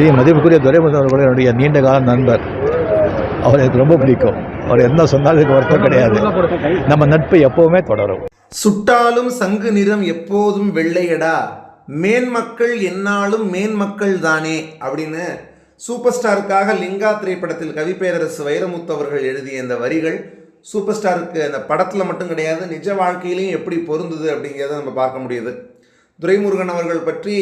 ஸ்ரீ மதிப்புக்குரிய துரைமுருகன் அவர்கள் என்னுடைய நீண்ட கால நண்பர். அவர் எனக்கு ரொம்ப பிடிக்கும். அவர் என்ன சொன்னாலும் எனக்கு வருத்தம் கிடையாது. நம்ம நட்பு எப்போவுமே தொடரும். சுட்டாலும் சங்கு நிறம் எப்போதும் வெள்ளையடா. மேன்மக்கள் என்னாலும் மேன்மக்கள் தானே அப்படின்னு சூப்பர் ஸ்டாருக்காக லிங்கா திரைப்படத்தில் கவிப்பேரரசு வைரமுத்து அவர்கள் எழுதிய இந்த வரிகள் சூப்பர் ஸ்டாருக்கு அந்த படத்தில் மட்டும் கிடையாது நிஜ வாழ்க்கையிலையும் எப்படி பொருந்தது அப்படிங்கிறத நம்ம பார்க்க முடியுது. துரைமுருகன் அவர்கள் பற்றி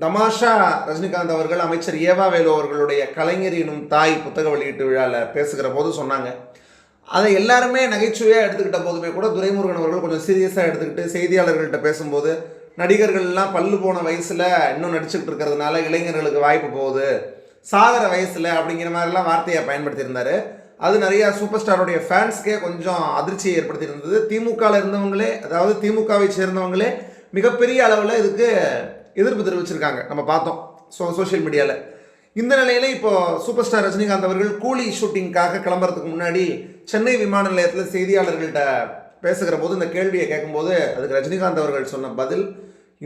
தமாஷா ரஜினிகாந்த் அவர்கள் அமைச்சர் ஏவா வேலு அவர்களுடைய கலைஞர் எனும் தாய் புத்தக வெளியீட்டு விழாவில் பேசுகிற போது சொன்னாங்க. அதை எல்லாருமே நகைச்சுவையாக எடுத்துக்கிட்ட போதுமே கூட துரைமுருகன் அவர்கள் கொஞ்சம் சீரியஸாக எடுத்துக்கிட்டு செய்தியாளர்கள்ட்ட பேசும்போது நடிகர்கள்லாம் பல்லு போன வயசில் இன்னும் நடிச்சுக்கிட்டு இருக்கிறதுனால இளைஞர்களுக்கு வாய்ப்பு போகுது. சாகிற வயசில் அப்படிங்கிற மாதிரிலாம் வார்த்தையை பயன்படுத்தியிருந்தார். அது நிறையா சூப்பர் ஸ்டாருடைய ஃபேன்ஸ்க்கே கொஞ்சம் அதிர்ச்சியை ஏற்படுத்தியிருந்தது. திமுகவில் இருந்தவங்களே அதாவது திமுகவை சேர்ந்தவங்களே மிகப்பெரிய அளவில் இதுக்கு எதிர்ப்பு தெரிவிச்சிருக்காங்க. நம்ம பார்த்தோம். ஸோ சோஷியல் மீடியாவில் இந்த நிலையில் இப்போ சூப்பர் ஸ்டார் ரஜினிகாந்த் அவர்கள் கூலி ஷூட்டிங்காக கிளம்புறதுக்கு முன்னாடி சென்னை விமான நிலையத்தில் செய்தியாளர்கள்ட்ட பேசுகிற போது இந்த கேள்வியை கேட்கும்போது அதுக்கு ரஜினிகாந்த் அவர்கள் சொன்ன பதில்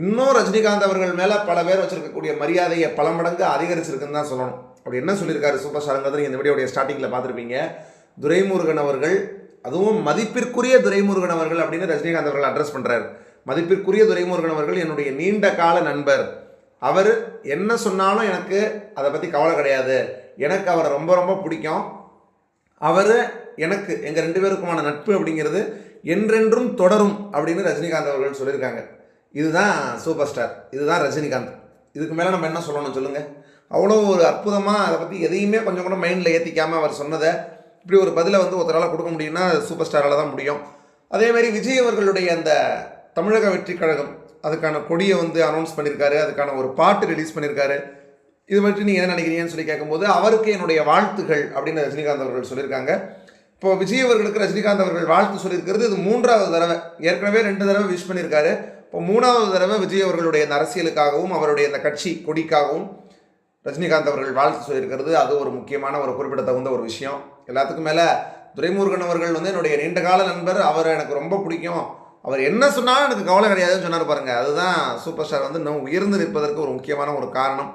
இன்னும் ரஜினிகாந்த் அவர்கள் மேலே பல பேர் வச்சிருக்கக்கூடிய மரியாதையை பல மடங்கு அதிகரிச்சிருக்குன்னு தான் சொல்லணும். அப்படி என்ன சொல்லியிருக்காரு சூப்பர் ஸ்டாருங்கிறது நீங்கள் இந்த வீடியோடைய ஸ்டார்டிங்கில் பார்த்துருப்பீங்க. துரைமுருகன் அவர்கள் அதுவும் மதிப்பிற்குரிய துரைமுருகன் அவர்கள் அப்படின்னு ரஜினிகாந்த் அவர்கள் அட்ரஸ் பண்ணுறாரு மதிப்பிற்குரிய துரைமுருகன் அவர்கள் என்னுடைய நீண்ட கால நண்பர். அவர் என்ன சொன்னாலும் எனக்கு அதை பற்றி கவலை கிடையாது. எனக்கு அவரை ரொம்ப ரொம்ப பிடிக்கும். அவர் எனக்கு எங்கள் ரெண்டு பேருக்குமான நட்பு அப்படிங்கிறது என்றென்றும் தொடரும் அப்படின்னு ரஜினிகாந்த் அவர்கள் சொல்லியிருக்காங்க. இதுதான் சூப்பர் ஸ்டார். இதுதான் ரஜினிகாந்த். இதுக்கு மேலே நம்ம என்ன சொல்லணும் சொல்லுங்கள் அவ்வளோ ஒரு அற்புதமாக அதை பற்றி எதையுமே கொஞ்சம் கூட மைண்டில் ஏற்றிக்காமல் அவர் சொன்னதை இப்படி ஒரு பதிலை வந்து ஒருத்தரால் கொடுக்க முடியும்னா சூப்பர் ஸ்டாரால் தான் முடியும். அதேமாதிரி விஜய் அவர்களுடைய அந்த தமிழக வெற்றி கழகம் அதுக்கான கொடியை வந்து அனௌன்ஸ் பண்ணியிருக்காரு அதுக்கான ஒரு பாட்டு ரிலீஸ் பண்ணியிருக்காரு இது பற்றி நீங்கள் என்ன நினைக்கிறீங்கன்னு சொல்லி கேட்கும்போது அவருக்கு என்னுடைய வாழ்த்துகள் அப்படின்னு ரஜினிகாந்த் அவர்கள் சொல்லியிருக்காங்க. இப்போ விஜய் அவர்களுக்கு ரஜினிகாந்த் அவர்கள் வாழ்த்து சொல்லியிருக்கிறது இது மூன்றாவது தடவை ஏற்கனவே ரெண்டு தடவை விஷ் பண்ணியிருக்காரு. இப்போ மூணாவது தடவை விஜய் அவர்களுடைய இந்த அரசியலுக்காகவும் அவருடைய இந்த கட்சி கொடிக்காகவும் ரஜினிகாந்த் அவர்கள் வாழ்த்து சொல்லியிருக்கிறது. அது ஒரு முக்கியமான ஒரு குறிப்பிடத்தகுந்த ஒரு விஷயம். எல்லாத்துக்கும் மேலே துரைமுருகன் அவர்கள் வந்து என்னுடைய நீண்ட கால நண்பர். அவர் எனக்கு ரொம்ப பிடிக்கும். அவர் என்ன சொன்னாலும் எனக்கு கவலை கிடையாதுன்னு சொன்னார் பாருங்கள் அதுதான் சூப்பர் ஸ்டார் வந்து இன்னும் உயர்ந்து நிற்பதற்கு ஒரு முக்கியமான ஒரு காரணம்.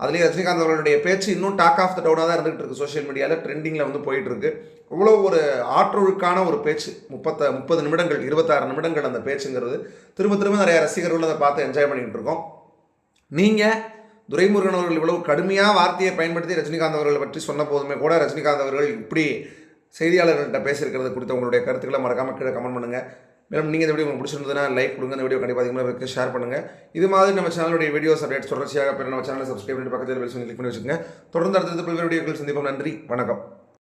அதுலேயும் ரஜினிகாந்த் அவர்களுடைய பேச்சு இன்னும் டாக் ஆஃப் த டவுனாக தான் இருந்துகிட்டு இருக்கு சோஷியல் மீடியாவில் ட்ரெண்டிங்கில் வந்து போயிட்டுருக்கு இவ்வளோ ஒரு ஆற்றொழுக்கான ஒரு பேச்சு முப்பத்த முப்பது நிமிடங்கள் இருபத்தாறு நிமிடங்கள் அந்த பேச்சுங்கிறது. திரும்ப திரும்ப நிறைய ரசிகர்கள் அதை பார்த்து என்ஜாய் பண்ணிக்கிட்டு இருக்கோம். நீங்கள் துரைமுருகன் அவர்கள் இவ்வளவு கடுமையாக வார்த்தையை பயன்படுத்தி ரஜினிகாந்த் அவர்களை பற்றி சொன்ன போதுமே கூட ரஜினிகாந்த் அவர்கள் இப்படி செய்தியாளர்கள்ட்ட பேசியிருக்கிறது குறித்த உங்களுடைய கருத்துக்களை மறக்காமல் கீழே கமெண்ட் பண்ணுங்கள் மேலும் நீங்கள் இந்த வீடியோ உங்களுக்கு பிடிச்சிருந்ததுன்னா லைக் கொடுங்க. இந்த வீடியோ கண்டிப்பாக அதிகமாக இருக்குது ஷேர் பண்ணுங்கள் இது மாதிரி நம்ம சேனலுடைய வீடியோஸ் அப்டேட் தொடர்ச்சியாக பெற நம்ம சேனலை சப்ஸ்கிரைப் பண்ணி பக்கத்தில் பெல் கிளிக் பண்ணி வச்சுக்கோங்க. தொடர்ந்து அடுத்தது பல்வேறு வீடியோக்கள் சந்திப்போம். நன்றி. வணக்கம்.